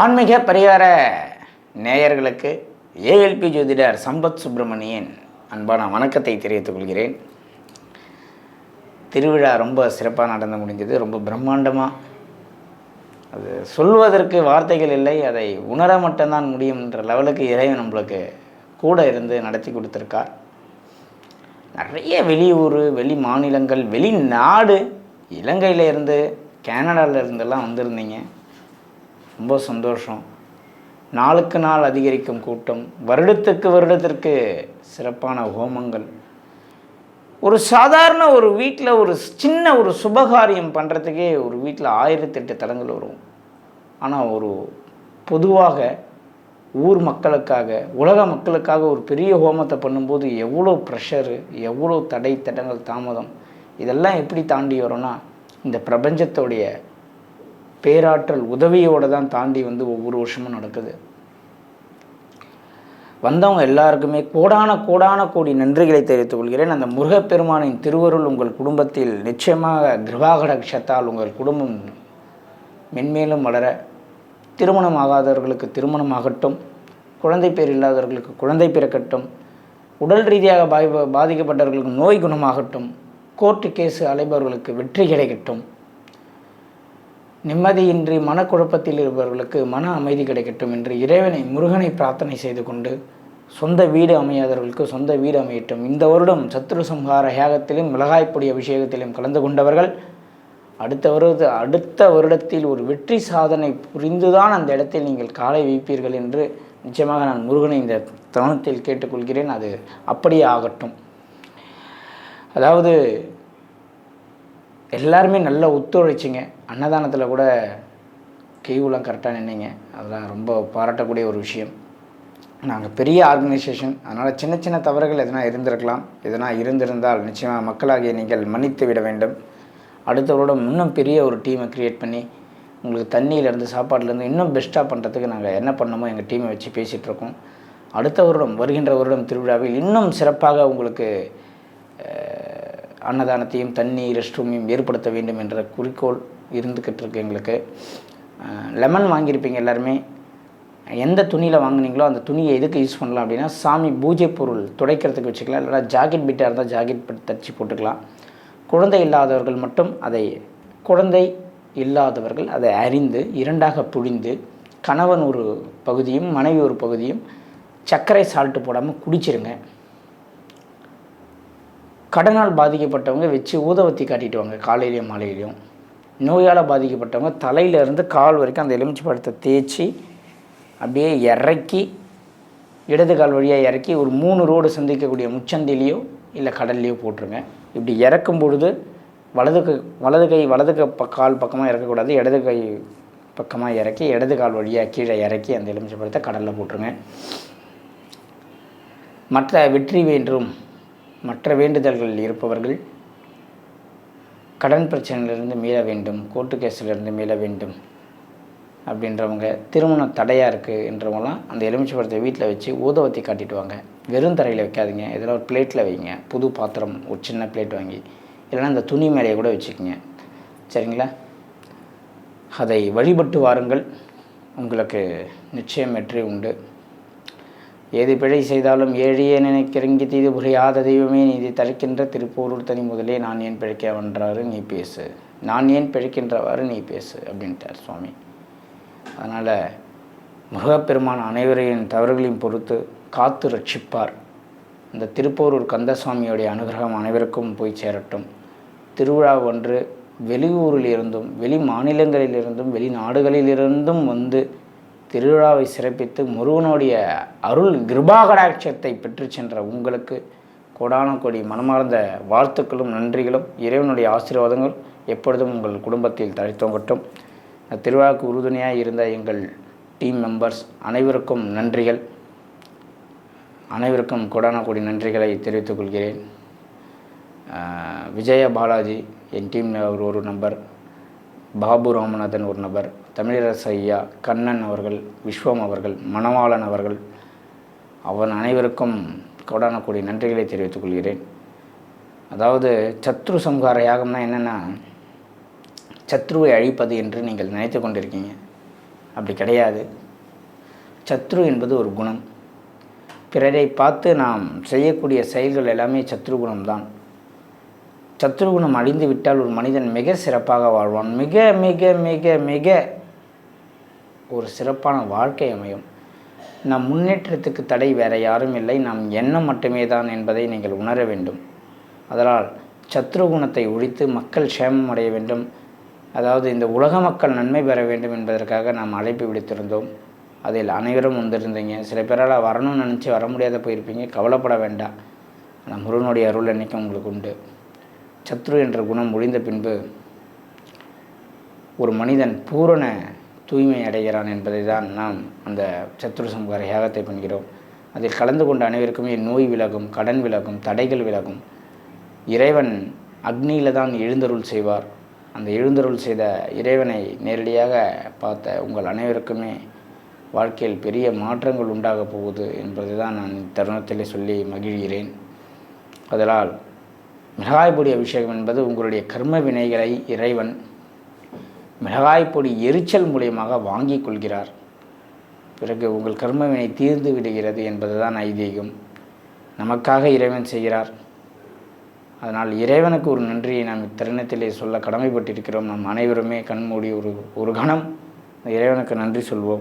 ஆன்மீக பரிகார நேயர்களுக்கு ஏஎல்பி ஜோதிடர் சம்பத் சுப்பிரமணியன் அன்பான வணக்கத்தை தெரிவித்துக் கொள்கிறேன். திருவிழா ரொம்ப சிறப்பாக நடந்து முடிஞ்சது ரொம்ப பிரம்மாண்டமாக அது சொல்வதற்கு வார்த்தைகள் இல்லை அதை உணர மட்டும்தான் முடியும்ன்ற லெவலுக்கு இறைவன் நம்மளுக்கு கூட இருந்து நடத்தி கொடுத்துருக்கார். நிறைய வெளியூர் வெளி மாநிலங்கள் வெளிநாடு இலங்கையில இருந்து வந்திருந்தீங்க. ரொம்ப சந்தோஷம். நாளுக்கு நாள் அதிகரிக்கும் கூட்டம் வருடத்துக்கு வருடத்திற்கு சிறப்பான ஹோமங்கள். ஒரு சாதாரண ஒரு வீட்டில் ஒரு சின்ன ஒரு சுபகாரியம் பண்ணுறதுக்கே ஒரு வீட்டில் ஆயிரத்தெட்டு தலங்கள் வரும். ஆனால் ஒரு பொதுவாக ஊர் மக்களுக்காக உலக மக்களுக்காக ஒரு பெரிய ஹோமத்தை பண்ணும்போது எவ்வளோ ப்ரெஷரு எவ்வளோ தடை தடங்கள் தாமதம் இதெல்லாம் எப்படி தாண்டி வரோன்னா இந்த பிரபஞ்சத்தோடைய பேராற்றல் உதவியோடு தான் தாண்டி வந்து ஒவ்வொரு வருஷமும் நடக்குது. வந்தவங்க எல்லாருக்குமே கோடான கோடான கோடி நன்றிகளை தெரிவித்துக் கொள்கிறேன். அந்த முருகப்பெருமானின் திருவருள் உங்கள் குடும்பத்தில் நிச்சயமாக கிருபாகடக்ஷத்தால் உங்கள் குடும்பம் மென்மேலும் வளர திருமணம் ஆகாதவர்களுக்கு திருமணம் ஆகட்டும் குழந்தை பேர் இல்லாதவர்களுக்கு குழந்தை பிறக்கட்டும் உடல் ரீதியாக பாதிக்கப்பட்டவர்களுக்கு நோய் குணமாகட்டும் கோர்ட்டு கேஸு அலைபவர்களுக்கு வெற்றி கிடைக்கட்டும். நிம்மதியின்றி மனக்குழப்பத்தில் இருப்பவர்களுக்கு மன அமைதி கிடைக்கட்டும் என்று இறைவனை முருகனை பிரார்த்தனை செய்து கொண்டு சொந்த வீடு அமையாதவர்களுக்கு சொந்த வீடு அமையட்டும். இந்த வருடம் சத்ரு சம்ஹார யாகத்திலும் மிளகாய்ப்பொடி அபிஷேகத்திலும் கலந்து கொண்டவர்கள் அடுத்த வருட அடுத்த வருடத்தில் ஒரு வெற்றி சாதனை புரிந்துதான் அந்த இடத்தில் நீங்கள் காலை வைப்பீர்கள் என்று நிச்சயமாக நான் முருகனை இந்த தருணத்தில் கேட்டுக்கொள்கிறேன். அது அப்படியே ஆகட்டும். அதாவது எல்லாருமே நல்லா ஒத்துழைச்சிங்க. அன்னதானத்தில் கூட கேவுலாம் கரெக்டாக நின்னீங்க. அதெல்லாம் ரொம்ப பாராட்டக்கூடிய ஒரு விஷயம். நாங்கள் பெரிய ஆர்கனைசேஷன் அதனால் சின்ன சின்ன தவறுகள் எதனா இருந்திருக்கலாம். எதனா இருந்திருந்தால் நிச்சயமாக மக்களாகிய நீங்கள் மன்னித்து விட வேண்டும். அடுத்த வருடம் இன்னும் பெரிய ஒரு டீமை க்ரியேட் பண்ணி உங்களுக்கு தண்ணியிலேருந்து சாப்பாட்டிலேருந்து இன்னும் பெஸ்ட்டாக பண்ணுறதுக்கு நாங்கள் என்ன பண்ணமோ எங்கள் டீமை வச்சு பேசிகிட்ருக்கோம் அடுத்த வருடம் வருகின்ற வருடம் திருவிழாவில் இன்னும் சிறப்பாக உங்களுக்கு அன்னதானத்தையும் தண்ணி ரெஸ்ட் ரூமையும் ஏற்படுத்த வேண்டும் என்ற குறிக்கோள் இருந்துக்கிட்டு இருக்கு எங்களுக்கு லெமன் வாங்கியிருப்பீங்க எல்லாருமே. எந்த துணியில் வாங்கினீங்களோ அந்த துணியை எதுக்கு யூஸ் பண்ணலாம் அப்படின்னா சாமி பூஜை பொருள் துடைக்கிறதுக்கு வச்சுக்கலாம். இல்லைனா ஜாக்கெட் பிட்டாக இருந்தால் ஜாக்கெட் பிட் தச்சு போட்டுக்கலாம். குழந்தை இல்லாதவர்கள் மட்டும் அதை குழந்தை இல்லாதவர்கள் அதை அறிந்து இரண்டாக புழிந்து கணவன் ஒரு பகுதியும் மனைவி ஒரு பகுதியும் சர்க்கரை சால்ட்டு போடாமல் குடிச்சிருங்க. கடனால் பாதிக்கப்பட்டவங்க வச்சு ஊதவத்தி காட்டிட்டு வாங்க காலையிலையும் மாலையிலையும். நோயால் பாதிக்கப்பட்டவங்க தலையிலேருந்து கால் வரைக்கும் அந்த எலுமிச்சை பழத்தை தேய்ச்சி அப்படியே இறக்கி இடது கால் வழியாக இறக்கி ஒரு மூணு ரோடு சந்திக்கக்கூடிய முச்சந்திலேயோ இல்லை கடல்லையோ போட்டுருங்க. இப்படி இறக்கும் பொழுது வலது வலது கை வலது க கால் பக்கமாக இறக்கக்கூடாது. இடது கை பக்கமாக இறக்கி இடது கால் வழியாக கீழே இறக்கி அந்த எலுமிச்சை பழத்தை கடலில் போட்டுருங்க. மற்ற வெற்றி வேண்டும் மற்ற வேண்டுதல்களில் இருப்பவர்கள் கடன் பிரச்சனையிலிருந்து மீள வேண்டும் கோர்ட்டு கேஸிலிருந்து மீள வேண்டும் அப்படின்றவங்க திருமணம் தடையாக இருக்குது என்றவங்களாம் அந்த எலுமிச்சை பழத்தை வீட்டில் வச்சு ஊதவத்தி காட்டிட்டு வாங்க. வெறும் தரையில் வைக்காதீங்க. இதில் ஒரு பிளேட்டில் வைங்க. புது பாத்திரம் ஒரு சின்ன பிளேட் வாங்கி. இல்லைன்னா அந்த துணி மேலேயே கூட வச்சுக்கோங்க. சரிங்களா? அதை வழிபட்டு வாருங்கள். உங்களுக்கு நிச்சயம் வெற்றி உண்டு. ஏது பிழை செய்தாலும் ஏழையே நினைக்கிறங்கி தீது புரியாத தெய்வமே நீதி தழைக்கின்ற திருப்போரூர் தனி முதலே நான் ஏன் பிழைக்கவன்றாரு நீ பேசு. நான் ஏன் பிழைக்கின்றவாறு நீ பேசு அப்படின்ட்டார் சுவாமி. அதனால் முருகப்பெருமான் அனைவரையும் தவறுகளையும் பொறுத்து காத்து ரட்சிப்பார். இந்த திருப்போரூர் கந்தசுவாமியுடைய அனுகிரகம் அனைவருக்கும் போய் சேரட்டும். திருவிழா ஒன்று வெளியூரில் இருந்தும் வெளி மாநிலங்களிலிருந்தும் வெளிநாடுகளிலிருந்தும் வந்து திருவிழாவை சிறப்பித்து முருகனுடைய அருள் கிருபாகடாட்சத்தை பெற்று சென்ற உங்களுக்கு கோடான கோடி மனமார்ந்த வாழ்த்துக்களும் நன்றிகளும் இறைவனுடைய ஆசீர்வாதங்கள் எப்பொழுதும் உங்கள் குடும்பத்தில் தழைத்தோங்கட்டும் திருவிழாவுக்கு உறுதுணையாக இருந்த எங்கள் டீம் மெம்பர்ஸ் அனைவருக்கும் நன்றிகள். அனைவருக்கும் கோடான கோடி நன்றிகளை தெரிவித்துக் கொள்கிறேன். விஜய பாலாஜி என் டீம் ஒரு ஒரு நம்பர். பாபு ராமநாதன் ஒரு நபர். தமிழரசு ஐயா கண்ணன் அவர்கள் விஸ்வம் அவர்கள் மணவாளன் அவர்கள் அவன் அனைவருக்கும் கோடான நன்றிகளை தெரிவித்துக் கொள்கிறேன். அதாவது சத்ரு சம்ஹார யாகம்னா என்னென்னா சத்ருவை அழிப்பது என்று நீங்கள் நினைத்து கொண்டிருக்கீங்க. அப்படி கிடையாது. சத்ரு என்பது ஒரு குணம். பிறரை பார்த்து நாம் செய்யக்கூடிய செயல்கள் எல்லாமே சத்ரு குணம்தான். சத்ருகுணம் அழிந்து விட்டால் ஒரு மனிதன் மிக சிறப்பாக வாழ்வான். மிக மிக மிக மிக ஒரு சிறப்பான வாழ்க்கை அமையும். நம் முன்னேற்றத்துக்கு தடை வேற யாரும் இல்லை. நாம் எண்ணம் மட்டுமே தான் என்பதை நீங்கள் உணர வேண்டும். அதனால் சத்ருகுணத்தை ஒழித்து மக்கள் சேமம் அடைய வேண்டும். அதாவது இந்த உலக மக்கள் நன்மை பெற வேண்டும் என்பதற்காக நாம் அழைப்பு விடுத்திருந்தோம். அதில் அனைவரும் வந்திருந்தீங்க. சில பேரால் வரணும்னு நினச்சி வர முடியாத போயிருப்பீங்க. கவலைப்பட வேண்டாம் அந்த முருகனுடைய அருள் என்றைக்கும் உங்களுக்கு உண்டு. சத்ரு என்ற குணம் ஒழிந்த பின்பு ஒரு மனிதன் பூரண தூய்மை அடைகிறான் என்பதை தான் நாம் அந்த சத்துரு சம்ஹார யாகத்தை பண்ணுகிறோம் அதில் கலந்து கொண்ட அனைவருக்குமே நோய் விலகும் கடன் விலகும் தடைகள் விலகும். இறைவன் அக்னியில் தான் எழுந்தருள் செய்வார். அந்த எழுந்தருள் செய்த இறைவனை நேரடியாக பார்த்த உங்கள் அனைவருக்குமே வாழ்க்கையில் பெரிய மாற்றங்கள் உண்டாகப் போகுது என்பதை தான் நான் தருணத்தில் சொல்லி மகிழ்கிறேன். அதனால் மிளகாய் பொடி அபிஷேகம் என்பது உங்களுடைய கர்ம வினைகளை இறைவன் மிளகாய் பொடி எரிச்சல் மூலியமாக வாங்கி கொள்கிறார். பிறகு உங்கள் கர்மவினை தீர்ந்து விடுகிறது என்பதுதான் ஐதீகம். நமக்காக இறைவன் செய்கிறார். அதனால் இறைவனுக்கு ஒரு நன்றியை நாம் இத்தருணத்திலே சொல்ல கடமைப்பட்டிருக்கிறோம். நம் அனைவருமே கண்மூடி ஒரு ஒரு கணம் இறைவனுக்கு நன்றி சொல்வோம்.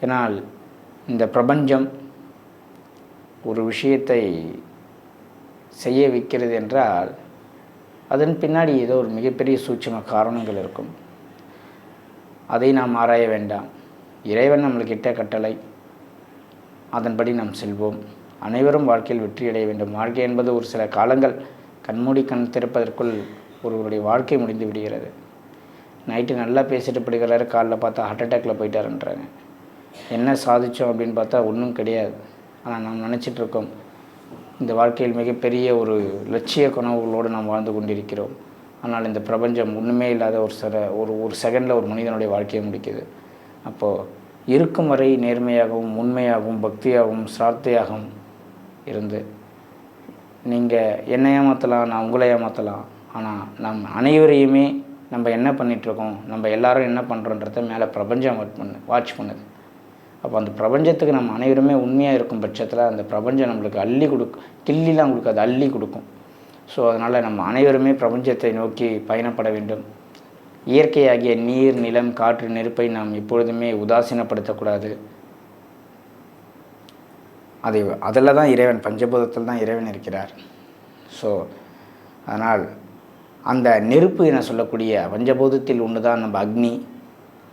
ஏனால் இந்த பிரபஞ்சம் ஒரு விஷயத்தை செய்ய வைக்கிறது என்றால் அதன் பின்னாடி ஏதோ ஒரு மிகப்பெரிய சூட்சம காரணங்கள் இருக்கும். அதை நாம் ஆராய வேண்டாம். இறைவன் நம்மளுக்கு இட்ட கட்டளை. அதன்படி நாம் செல்வோம். அனைவரும் வாழ்க்கையில் வெற்றியடைய வேண்டும். வாழ்க்கை என்பது ஒரு சில காலங்கள் கண்மூடி கண் திறப்பதற்குள் ஒருவருடைய வாழ்க்கை முடிந்து விடுகிறது. நைட்டு நல்லா பேசிட்டு படிக்கிறாரு காலைல பார்த்தா ஹார்ட் அட்டாக்ல போயிட்டாருன்றாங்க. என்ன சாதித்தோம் அப்படின்னு பார்த்தா ஒன்றும் கிடையாது. ஆனால் நாம் நினச்சிட்ருக்கோம் இந்த வாழ்க்கையில் மிகப்பெரிய ஒரு லட்சிய கனவுகளோடு நாம் வாழ்ந்து கொண்டிருக்கிறோம். ஆனால் இந்த பிரபஞ்சம் ஒன்றுமே இல்லாத ஒரு சில ஒரு ஒரு செகண்டில் ஒரு மனிதனுடைய வாழ்க்கையை முடிக்குது. அப்போது இருக்கும் வரை நேர்மையாகவும் உண்மையாகவும் பக்தியாகவும் சார்த்தையாகவும் இருந்து நீங்கள் என்னை ஏமாற்றலாம் நான் உங்களை ஏமாற்றலாம் ஆனால் நம் அனைவரையுமே நம்ம என்ன பண்ணிகிட்ருக்கோம் நம்ம எல்லாரும் என்ன பண்ணுறோன்றத மேலே பிரபஞ்சம் வாட்ச் பண்ணு வாட்ச் பண்ணுது. அப்போ அந்த பிரபஞ்சத்துக்கு நம்ம அனைவருமே உண்மையாக இருக்கும் பட்சத்தில் அந்த பிரபஞ்சம் நம்மளுக்கு அள்ளி கொடுக்கும் கிள்ளிலாம் உங்களுக்கு அது அள்ளி கொடுக்கும். ஸோ அதனால் நம்ம அனைவருமே பிரபஞ்சத்தை நோக்கி பயணப்பட வேண்டும். இயற்கையாகிய நீர் நிலம் காற்று நெருப்பை நாம் எப்பொழுதுமே உதாசீனப்படுத்தக்கூடாது. அதை அதில் தான் இறைவன் பஞ்சபூதத்தில் தான் இறைவன் இருக்கிறார். ஸோ அதனால் அந்த நெருப்பு என சொல்லக்கூடிய பஞ்சபூதத்தில் ஒன்று தான் நம்ம அக்னி.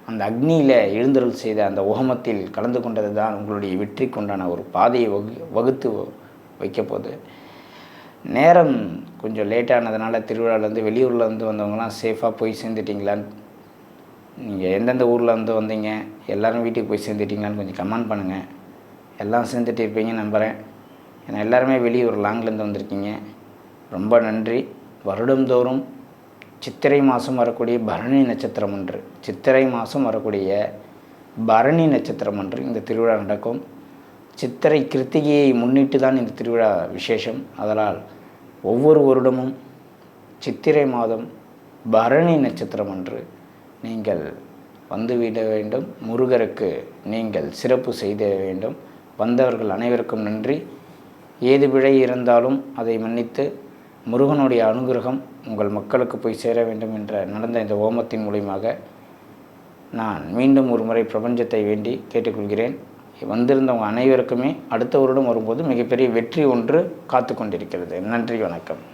அந்த அக்னியில் எழுந்தருள் செய்த அந்த உகமத்தில் கலந்து கொண்டது தான் உங்களுடைய வெற்றிக்குண்டான ஒரு பாதையை வகு வகுத்து வைக்கப்போகுது. நேரம் கொஞ்சம் லேட்டானதுனால திருவிழாவிலேருந்து வெளியூர்லேருந்து வந்தவங்களாம் சேஃபாக போய் சேர்ந்துட்டிங்களான்னு நீங்கள் எந்தெந்த ஊரில் வந்தீங்க எல்லோரும் வீட்டுக்கு போய் சேர்ந்துட்டிங்களான்னு கொஞ்சம் கமெண்ட் பண்ணுங்கள் எல்லாம் சேர்ந்துட்டு இருப்பீங்க நம்புகிறேன் ஏன்னா எல்லாருமே வெளியூர் லாங்லேருந்து வந்திருக்கீங்க. ரொம்ப நன்றி. வருடந்தோறும் சித்திரை மாதம் வரக்கூடிய பரணி நட்சத்திரம் ஒன்று. சித்திரை மாதம் வரக்கூடிய பரணி நட்சத்திரம் ஒன்று. இந்த திருவிழா நடக்கும். சித்திரை கிருத்திகையை முன்னிட்டு தான் இந்த திருவிழா விசேஷம். அதனால் ஒவ்வொரு வருடமும் சித்திரை மாதம் பரணி நட்சத்திரம் அன்று நீங்கள் வந்துவிட வேண்டும். முருகருக்கு நீங்கள் சிறப்பு செய்த வேண்டும். வந்தவர்கள் அனைவருக்கும் நன்றி. ஏது பிழை இருந்தாலும் அதை மன்னித்து முருகனுடைய அனுகிரகம் உங்கள் மக்களுக்கு போய் சேர வேண்டும் என்ற நடந்த இந்த ஓமத்தின் மூலியமாக நான் மீண்டும் ஒரு முறை பிரபஞ்சத்தை வேண்டி கேட்டுக்கொள்கிறேன். வந்திருந்தவங்க அனைவருக்குமே அடுத்த வருடம் வரும்போது மிகப்பெரிய வெற்றி ஒன்று காத்து கொண்டிருக்கிறது நன்றி வணக்கம்.